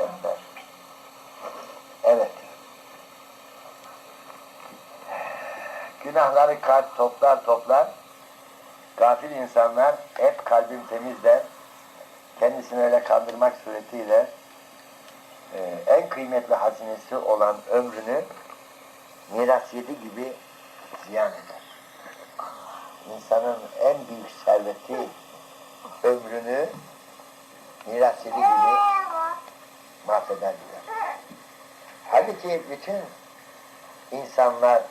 Ekber. Evet. Günahları kalp toplar toplar. Gafil insanlar hep kalbim temiz der. Kendisini öyle kandırmak suretiyle e, en kıymetli hazinesi olan ömrünü miras yedi gibi ziyan eder. İnsanın en büyük serveti ömrünü miras yedi gibi mahveder diyor. Halbuki bütün insanlar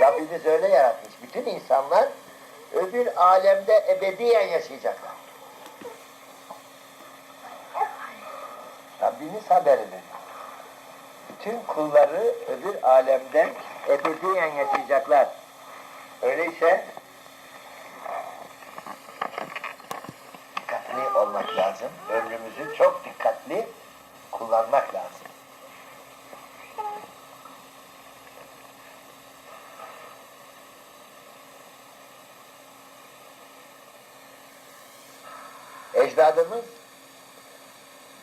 Rabbimiz öyle yaratmış. Bütün insanlar öbür alemde ebediyen yaşayacaklar. Rabbimiz haber veriyor. Bütün kulları öbür alemde ebediyen yaşayacaklar. Öyleyse dikkatli olmak lazım. Ömrümüzü çok dikkatli kullanmak lazım. Ecdadımız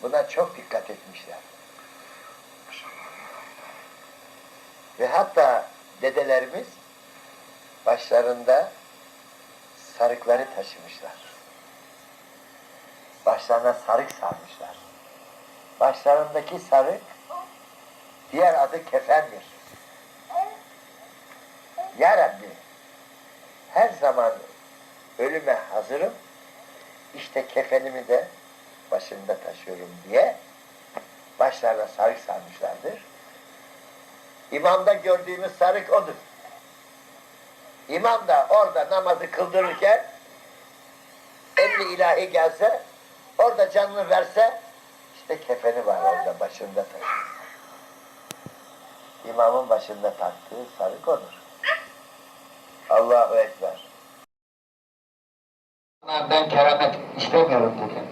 buna çok dikkat etmişler. Ve hatta dedelerimiz başlarında sarıkları taşımışlar. Başlarına sarık sarmışlar. Başlarındaki sarık diğer adı kefendir. Ya Rabbi her zaman ölüme hazırım. İşte kefenimi de başımda taşıyorum diye başlarına sarık sarmışlardır. İmamda gördüğümüz sarık odur. İmam da orada namazı kıldırırken emri ilahi gelse orada canını verse işte kefeni var orada başında taşıyor. İmamın başında taktığı sarık odur. Allahu Ekber. Ben keramet istemiyorum dedim.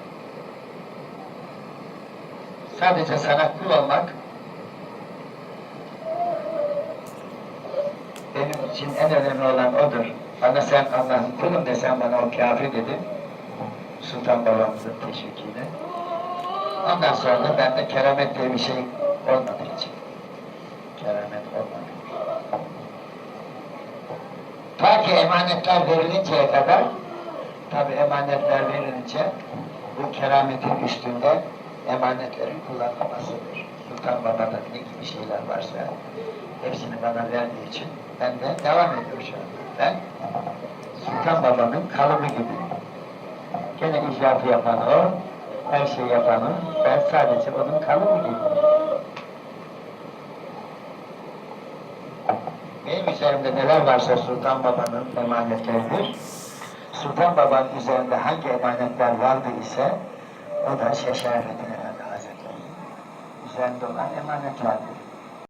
Sadece sana kul olmak benim için en önemli olan odur. Bana sen Allah'ın kulum desen bana o kafir dedi. Sultan babamızın teşvikiyle. Ondan sonra da bende keramet diye bir şey olmadığı için. Keramet olmadı. Ta ki emanetler verilinceye kadar Tabi emanetler verilince bu kerametin üstünde emanetlerin kullanılmasıdır. Sultan Baba'da ne gibi şeyler varsa hepsini bana verdiği için ben de devam ediyorum şu anda. Ben Sultan Baba'nın kalıbı gibi. Gene icraatı yapan o, her şeyi yapan o, ben sadece onun kalıbı gibi. Benim üzerimde neler varsa Sultan Baba'nın emanetleridir. Sultan Baba'nın üzerinde hangi emanetler vardı ise o da Şeşerefettin Efendi Hazretleri üzerinde olan emanetlerdir.